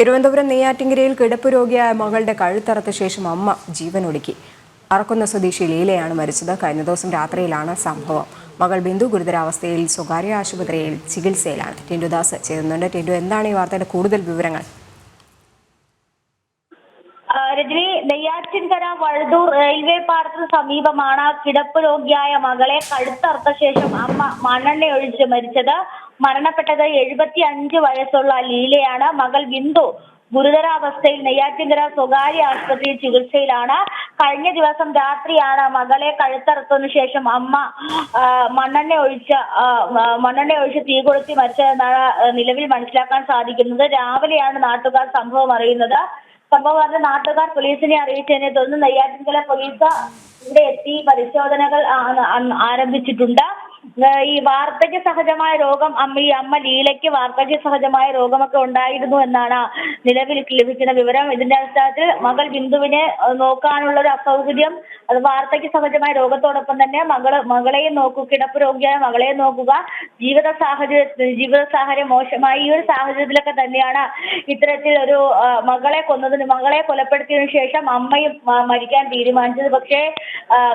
തിരുവനന്തപുരം നെയ്യാറ്റിങ്കരയിൽ കിടപ്പ് രോഗിയായ മകളുടെ കഴുത്തറത്ത ശേഷം അമ്മ ജീവനൊടുക്കി അറക്കുന്ന സ്വദേശി ലീലയാണ് മരിച്ചത്. കഴിഞ്ഞ ദിവസം രാത്രിയിലാണ് സംഭവം. മകൾ ബിന്ദു ഗുരുതരാവസ്ഥയിൽ സ്വകാര്യ ആശുപത്രിയിൽ ചികിത്സയിലാണ്. ടിൻഡുദാസ് ചേരുന്നുണ്ട്. ടിൻഡു എന്താണ് ഈ വാർത്തയുടെ കൂടുതൽ വിവരങ്ങൾ? രജനി നെയ്യാറ്റിൻകര വഴുതൂർ റെയിൽവേ പാടത്തിന് സമീപമാണ് കിടപ്പ് രോഗിയായ മകളെ കഴുത്തറുത്ത ശേഷം അമ്മ മണ്ണെണ്ണ ഒഴിച്ച് മരിച്ചത്. മരണപ്പെട്ടത് എഴുപത്തി അഞ്ച് വയസ്സുള്ള ലീലയാണ്. മകൾ ബിന്ദു ഗുരുതരാവസ്ഥയിൽ നെയ്യാറ്റിൻകര സ്വകാര്യ ആശുപത്രിയിൽ ചികിത്സയിലാണ്. കഴിഞ്ഞ ദിവസം രാത്രിയാണ് മകളെ കഴുത്തറുത്തതിനു ശേഷം അമ്മ മണ്ണെണ്ണ ഒഴിച്ച് മണ്ണെണ്ണ ഒഴിച്ച് തീ കൊളുത്തി മരിച്ചതെന്നാണ് നിലവിൽ മനസ്സിലാക്കാൻ സാധിക്കുന്നത്. രാവിലെയാണ് നാട്ടുകാർ സംഭവം അറിയുന്നത്. സംഭവം അറിഞ്ഞ നാട്ടുകാർ പോലീസിനെ അറിയിച്ചതിനെ തുടർന്ന് നെയ്യാറ്റിൻകര പോലീസ് ഇവിടെ എത്തി. പരിശോധനകൾ ആരംഭിച്ചിട്ടുണ്ട്. ഈ വാർദ്ധക്യ സഹജമായ രോഗം ഈ അമ്മ ലീലയ്ക്ക് വാർദ്ധക്യ സഹജമായ രോഗമൊക്കെ ഉണ്ടായിരുന്നു എന്നാണ് നിലവിൽ ലഭിക്കുന്ന വിവരം. ഇതിന്റെ അടിസ്ഥാനത്തിൽ മകൾ ബിന്ദുവിനെ നോക്കാനുള്ള ഒരു അസൗകര്യം അത് വാർദ്ധക്യ സഹജമായ രോഗത്തോടൊപ്പം തന്നെ മകൾ മകളെയും നോക്കൂ കിടപ്പ് രോഗിയായ മകളെ നോക്കുക. ജീവിത സാഹചര്യ ജീവിത സാഹചര്യം മോശമായി. ഈ ഒരു സാഹചര്യത്തിലൊക്കെ തന്നെയാണ് ഇത്തരത്തിൽ ഒരു മകളെ കൊന്നതിന് മകളെ കൊലപ്പെടുത്തിയതിനു ശേഷം അമ്മയും മരിക്കാൻ തീരുമാനിച്ചത്. പക്ഷേ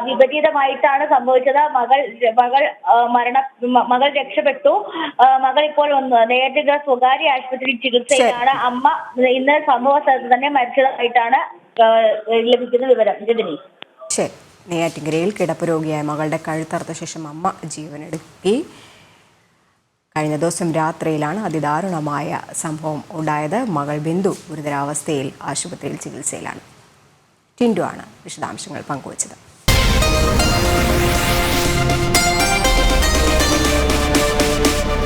വിപരീതമായിട്ടാണ് സംഭവിച്ചത്. മകൾ മകൾ മരണ മകൾ രക്ഷപ്പെട്ടു. മകൾ ഇപ്പോൾ വന്നു. നേരത്തെ സ്വകാര്യ ആശുപത്രിയിൽ ചികിത്സയിലാണ്. അമ്മ ഇന്ന് സംഭവ സ്ഥലത്ത് തന്നെ മരിച്ചതായിട്ടാണ് ലഭിക്കുന്ന വിവരം. രജനി ശരി. നെയ്യാറ്റിങ്കരയിൽ കിടപ്പ് രോഗിയായ മകളുടെ കഴുത്തറുത്ത ശേഷം അമ്മ ജീവനെടുക്കി. കഴിഞ്ഞ ദിവസം രാത്രിയിലാണ് അതിദാരുണമായ സംഭവം ഉണ്ടായത്. മകൾ ബിന്ദു ഗുരുതരാവസ്ഥയിൽ ആശുപത്രിയിൽ ചികിത്സയിലാണ്. ടിൻഡു ആണ് വിശദാംശങ്ങൾ പങ്കുവച്ചത്.